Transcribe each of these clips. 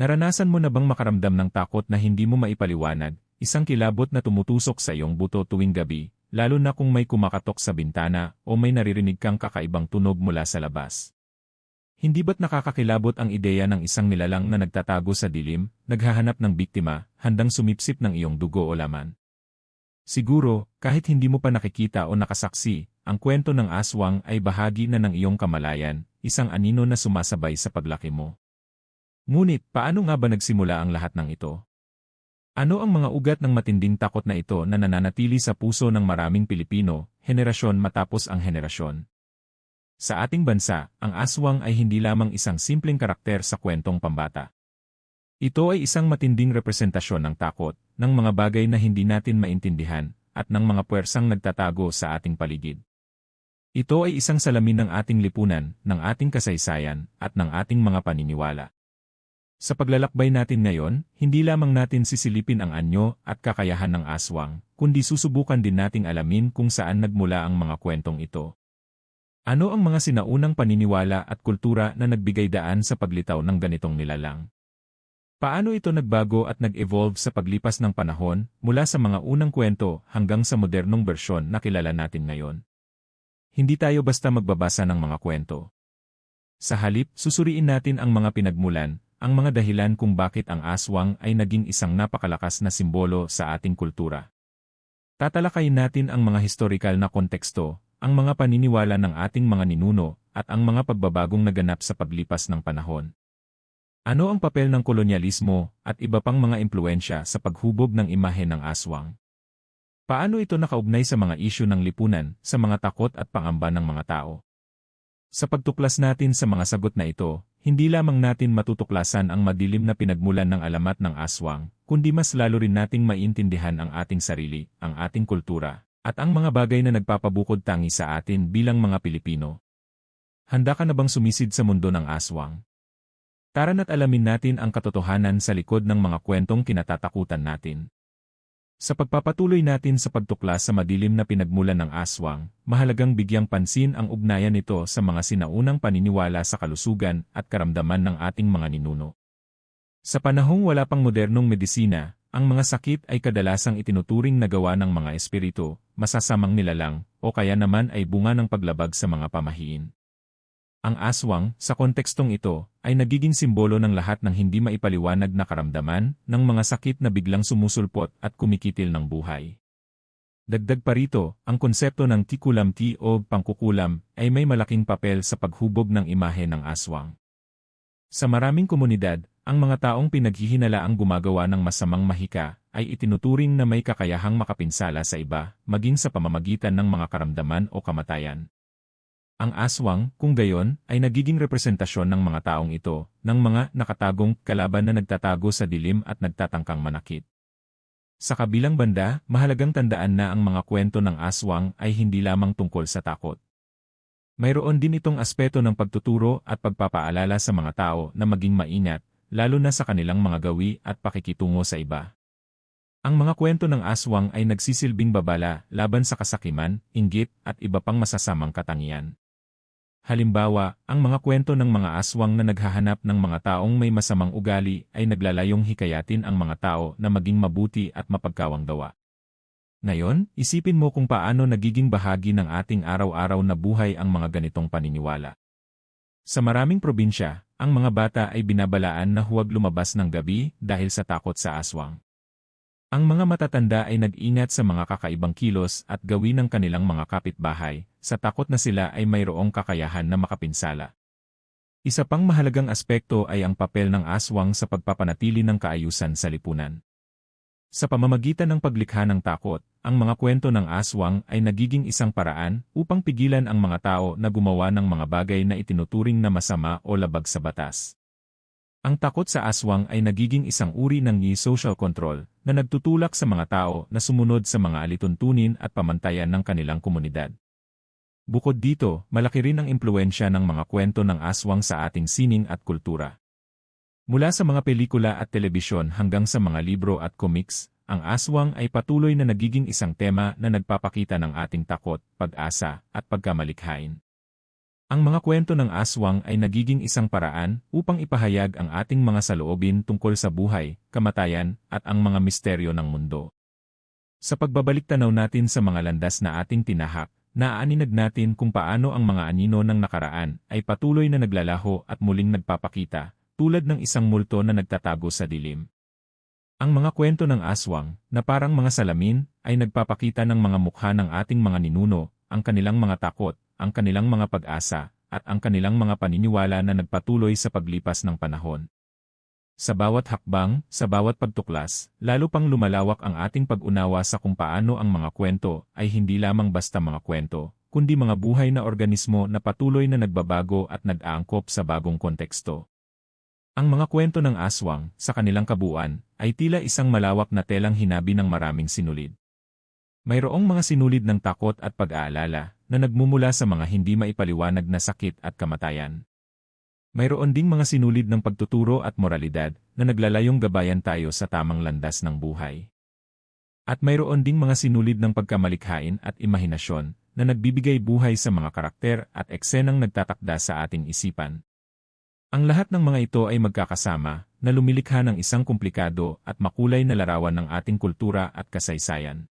Naranasan mo na bang makaramdam ng takot na hindi mo maipaliwanag, isang kilabot na tumutusok sa iyong buto tuwing gabi, lalo na kung may kumakatok sa bintana o may naririnig kang kakaibang tunog mula sa labas? Hindi ba't nakakakilabot ang ideya ng isang nilalang na nagtatago sa dilim, naghahanap ng biktima, handang sumipsip ng iyong dugo o laman? Siguro, kahit hindi mo pa nakikita o nakasaksi, ang kwento ng aswang ay bahagi na ng iyong kamalayan, isang anino na sumasabay sa paglaki mo. Ngunit, paano nga ba nagsimula ang lahat ng ito? Ano ang mga ugat ng matinding takot na ito na nananatili sa puso ng maraming Pilipino, henerasyon matapos ang henerasyon? Sa ating bansa, ang aswang ay hindi lamang isang simpleng karakter sa kwentong pambata. Ito ay isang matinding representasyon ng takot, ng mga bagay na hindi natin maintindihan, at ng mga puwersang nagtatago sa ating paligid. Ito ay isang salamin ng ating lipunan, ng ating kasaysayan, at ng ating mga paniniwala. Sa paglalakbay natin ngayon, hindi lamang natin sisilipin ang anyo at kakayahan ng aswang, kundi susubukan din nating alamin kung saan nagmula ang mga kwentong ito. Ano ang mga sinaunang paniniwala at kultura na nagbigay daan sa paglitaw ng ganitong nilalang? Paano ito nagbago at nag-evolve sa paglipas ng panahon mula sa mga unang kwento hanggang sa modernong bersyon na kilala natin ngayon? Hindi tayo basta magbabasa ng mga kwento. Sa halip, susuriin natin ang mga pinagmulan, ang mga dahilan kung bakit ang aswang ay naging isang napakalakas na simbolo sa ating kultura. Tatalakayin natin ang mga historikal na konteksto, ang mga paniniwala ng ating mga ninuno, at ang mga pagbabagong naganap sa paglipas ng panahon. Ano ang papel ng kolonyalismo at iba pang mga impluensya sa paghubog ng imahe ng aswang? Paano ito nakaugnay sa mga isyu ng lipunan, sa mga takot at pangamba ng mga tao? Sa pagtuklas natin sa mga sagot na ito, hindi lamang natin matutuklasan ang madilim na pinagmulan ng alamat ng aswang, kundi mas lalo rin nating maintindihan ang ating sarili, ang ating kultura, at ang mga bagay na nagpapabukod tangi sa atin bilang mga Pilipino. Handa ka na bang sumisid sa mundo ng aswang? Tara na't alamin natin ang katotohanan sa likod ng mga kwentong kinatatakutan natin. Sa pagpapatuloy natin sa pagtuklas sa madilim na pinagmulan ng aswang, mahalagang bigyang pansin ang ugnayan nito sa mga sinaunang paniniwala sa kalusugan at karamdaman ng ating mga ninuno. Sa panahong wala pang modernong medisina, ang mga sakit ay kadalasang itinuturing na gawa ng mga espiritu, masasamang nilalang, o kaya naman ay bunga ng paglabag sa mga pamahiin. Ang aswang, sa kontekstong ito, ay nagiging simbolo ng lahat ng hindi maipaliwanag na karamdaman, ng mga sakit na biglang sumusulpot at kumikitil ng buhay. Dagdag pa rito, ang konsepto ng tikulam-ti o pangkukulam ay may malaking papel sa paghubog ng imahe ng aswang. Sa maraming komunidad, ang mga taong pinaghihinalaang gumagawa ng masamang mahika ay itinuturing na may kakayahang makapinsala sa iba, maging sa pamamagitan ng mga karamdaman o kamatayan. Ang aswang, kung gayon, ay nagiging representasyon ng mga taong ito, ng mga nakatagong kalaban na nagtatago sa dilim at nagtatangkang manakit. Sa kabilang banda, mahalagang tandaan na ang mga kwento ng aswang ay hindi lamang tungkol sa takot. Mayroon din itong aspeto ng pagtuturo at pagpapaalala sa mga tao na maging maingat, lalo na sa kanilang mga gawi at pakikitungo sa iba. Ang mga kwento ng aswang ay nagsisilbing babala laban sa kasakiman, inggit, at iba pang masasamang katangian. Halimbawa, ang mga kwento ng mga aswang na naghahanap ng mga taong may masamang ugali ay naglalayong hikayatin ang mga tao na maging mabuti at mapagkawang gawa. Ngayon, isipin mo kung paano nagiging bahagi ng ating araw-araw na buhay ang mga ganitong paniniwala. Sa maraming probinsya, ang mga bata ay binabalaan na huwag lumabas ng gabi dahil sa takot sa aswang. Ang mga matatanda ay nag-ingat sa mga kakaibang kilos at gawin ng kanilang mga kapitbahay, sa takot na sila ay mayroong kakayahan na makapinsala. Isa pang mahalagang aspekto ay ang papel ng aswang sa pagpapanatili ng kaayusan sa lipunan. Sa pamamagitan ng paglikha ng takot, ang mga kwento ng aswang ay nagiging isang paraan upang pigilan ang mga tao na gumawa ng mga bagay na itinuturing na masama o labag sa batas. Ang takot sa aswang ay nagiging isang uri ng social control na nagtutulak sa mga tao na sumunod sa mga alituntunin at pamantayan ng kanilang komunidad. Bukod dito, malaki rin ang impluensya ng mga kwento ng aswang sa ating sining at kultura. Mula sa mga pelikula at telebisyon hanggang sa mga libro at comics, ang aswang ay patuloy na nagiging isang tema na nagpapakita ng ating takot, pag-asa, at pagkamalikhain. Ang mga kwento ng aswang ay nagiging isang paraan upang ipahayag ang ating mga saloobin tungkol sa buhay, kamatayan, at ang mga misteryo ng mundo. Sa pagbabalik tanaw natin sa mga landas na ating tinahak, naaaninag natin kung paano ang mga anino ng nakaraan ay patuloy na naglalaho at muling nagpapakita, tulad ng isang multo na nagtatago sa dilim. Ang mga kwento ng aswang, na parang mga salamin, ay nagpapakita ng mga mukha ng ating mga ninuno, ang kanilang mga takot, ang kanilang mga pag-asa, at ang kanilang mga paniniwala na nagpatuloy sa paglipas ng panahon. Sa bawat hakbang, sa bawat pagtuklas, lalo pang lumalawak ang ating pag-unawa sa kung paano ang mga kwento ay hindi lamang basta mga kwento, kundi mga buhay na organismo na patuloy na nagbabago at nag-aangkop sa bagong konteksto. Ang mga kwento ng aswang, sa kanilang kabuuan, ay tila isang malawak na telang hinabi ng maraming sinulid. Mayroong mga sinulid ng takot at pag-aalala na nagmumula sa mga hindi maipaliwanag na sakit at kamatayan. Mayroon ding mga sinulid ng pagtuturo at moralidad na naglalayong gabayan tayo sa tamang landas ng buhay. At mayroon ding mga sinulid ng pagkamalikhain at imahinasyon na nagbibigay buhay sa mga karakter at eksenang nagtatakda sa ating isipan. Ang lahat ng mga ito ay magkakasama na lumilikha ng isang komplikado at makulay na larawan ng ating kultura at kasaysayan.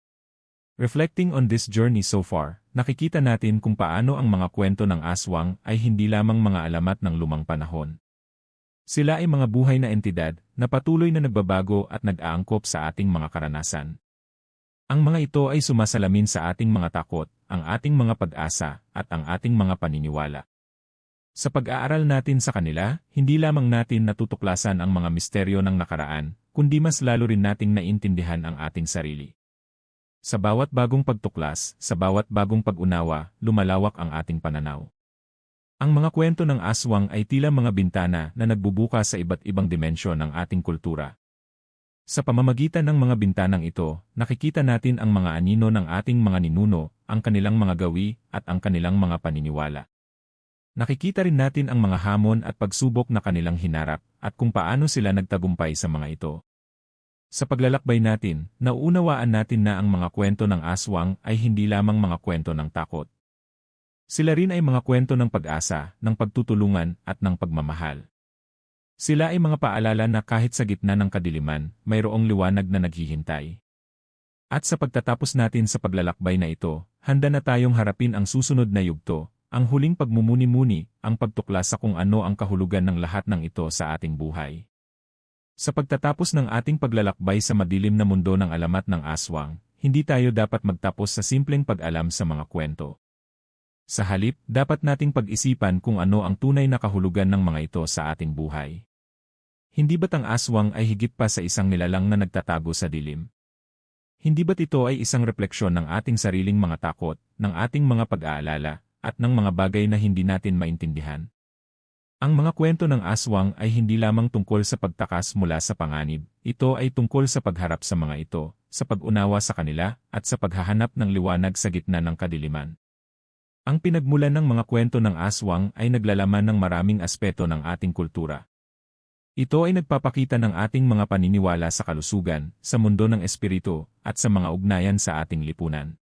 Reflecting on this journey so far, nakikita natin kung paano ang mga kwento ng aswang ay hindi lamang mga alamat ng lumang panahon. Sila ay mga buhay na entidad na patuloy na nagbabago at nag-aangkop sa ating mga karanasan. Ang mga ito ay sumasalamin sa ating mga takot, ang ating mga pag-asa, at ang ating mga paniniwala. Sa pag-aaral natin sa kanila, hindi lamang natin natutuklasan ang mga misteryo ng nakaraan, kundi mas lalo rin nating naintindihan ang ating sarili. Sa bawat bagong pagtuklas, sa bawat bagong pag-unawa, lumalawak ang ating pananaw. Ang mga kwento ng aswang ay tila mga bintana na nagbubuka sa iba't ibang dimensyon ng ating kultura. Sa pamamagitan ng mga bintanang ito, nakikita natin ang mga anino ng ating mga ninuno, ang kanilang mga gawi, at ang kanilang mga paniniwala. Nakikita rin natin ang mga hamon at pagsubok na kanilang hinarap, at kung paano sila nagtagumpay sa mga ito. Sa paglalakbay natin, nauunawaan natin na ang mga kwento ng aswang ay hindi lamang mga kwento ng takot. Sila rin ay mga kwento ng pag-asa, ng pagtutulungan, at ng pagmamahal. Sila ay mga paalala na kahit sa gitna ng kadiliman, mayroong liwanag na naghihintay. At sa pagtatapos natin sa paglalakbay na ito, handa na tayong harapin ang susunod na yugto, ang huling pagmumuni-muni, ang pagtuklas sa kung ano ang kahulugan ng lahat ng ito sa ating buhay. Sa pagtatapos ng ating paglalakbay sa madilim na mundo ng alamat ng aswang, hindi tayo dapat magtapos sa simpleng pag-alam sa mga kwento. Sa halip, dapat nating pag-isipan kung ano ang tunay na kahulugan ng mga ito sa ating buhay. Hindi ba't ang aswang ay higit pa sa isang nilalang na nagtatago sa dilim? Hindi ba't ito ay isang refleksyon ng ating sariling mga takot, ng ating mga pag-aalala, at ng mga bagay na hindi natin maintindihan? Ang mga kwento ng aswang ay hindi lamang tungkol sa pagtakas mula sa panganib, ito ay tungkol sa pagharap sa mga ito, sa pag-unawa sa kanila, at sa paghahanap ng liwanag sa gitna ng kadiliman. Ang pinagmulan ng mga kwento ng aswang ay naglalaman ng maraming aspeto ng ating kultura. Ito ay nagpapakita ng ating mga paniniwala sa kalusugan, sa mundo ng espiritu, at sa mga ugnayan sa ating lipunan.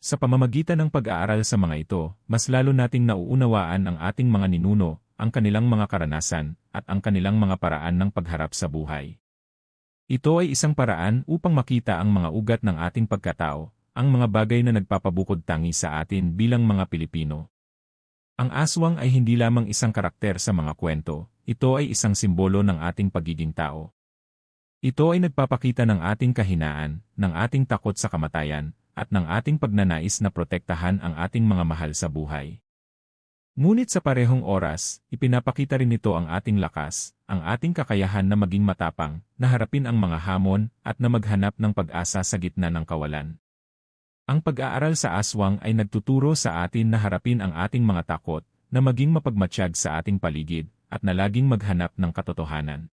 Sa pamamagitan ng pag-aaral sa mga ito, mas lalo nating nauunawaan ang ating mga ninuno, ang kanilang mga karanasan, at ang kanilang mga paraan ng pagharap sa buhay. Ito ay isang paraan upang makita ang mga ugat ng ating pagkatao, ang mga bagay na nagpapabukod tangi sa atin bilang mga Pilipino. Ang aswang ay hindi lamang isang karakter sa mga kwento, ito ay isang simbolo ng ating pagiging tao. Ito ay nagpapakita ng ating kahinaan, ng ating takot sa kamatayan, at ng ating pagnanais na protektahan ang ating mga mahal sa buhay. Ngunit sa parehong oras, ipinapakita rin nito ang ating lakas, ang ating kakayahan na maging matapang, na harapin ang mga hamon, at na maghanap ng pag-asa sa gitna ng kawalan. Ang pag-aaral sa aswang ay nagtuturo sa atin na harapin ang ating mga takot, na maging mapagmatsyag sa ating paligid, at na laging maghanap ng katotohanan.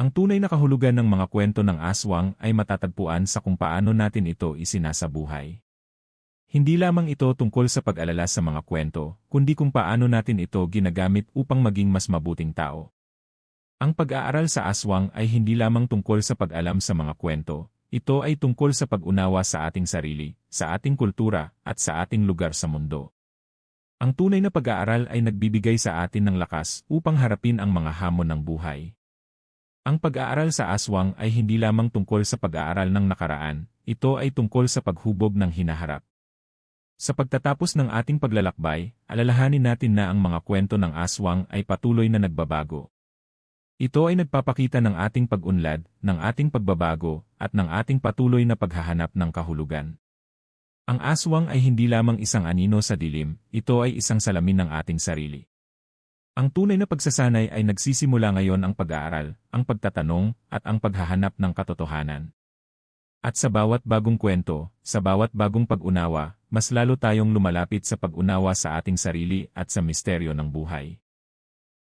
Ang tunay na kahulugan ng mga kwento ng aswang ay matatagpuan sa kung paano natin ito isinasabuhay. Hindi lamang ito tungkol sa pag-alala sa mga kwento, kundi kung paano natin ito ginagamit upang maging mas mabuting tao. Ang pag-aaral sa aswang ay hindi lamang tungkol sa pag-alam sa mga kwento, ito ay tungkol sa pag-unawa sa ating sarili, sa ating kultura, at sa ating lugar sa mundo. Ang tunay na pag-aaral ay nagbibigay sa atin ng lakas upang harapin ang mga hamon ng buhay. Ang pag-aaral sa aswang ay hindi lamang tungkol sa pag-aaral ng nakaraan, ito ay tungkol sa paghubog ng hinaharap. Sa pagtatapos ng ating paglalakbay, alalahanin natin na ang mga kwento ng aswang ay patuloy na nagbabago. Ito ay nagpapakita ng ating pag-unlad, ng ating pagbabago, at ng ating patuloy na paghahanap ng kahulugan. Ang aswang ay hindi lamang isang anino sa dilim, ito ay isang salamin ng ating sarili. Ang tunay na pagsasanay ay nagsisimula ngayon ang pag-aaral, ang pagtatanong, at ang paghahanap ng katotohanan. At sa bawat bagong kwento, sa bawat bagong pag-unawa, mas lalo tayong lumalapit sa pag-unawa sa ating sarili at sa misteryo ng buhay.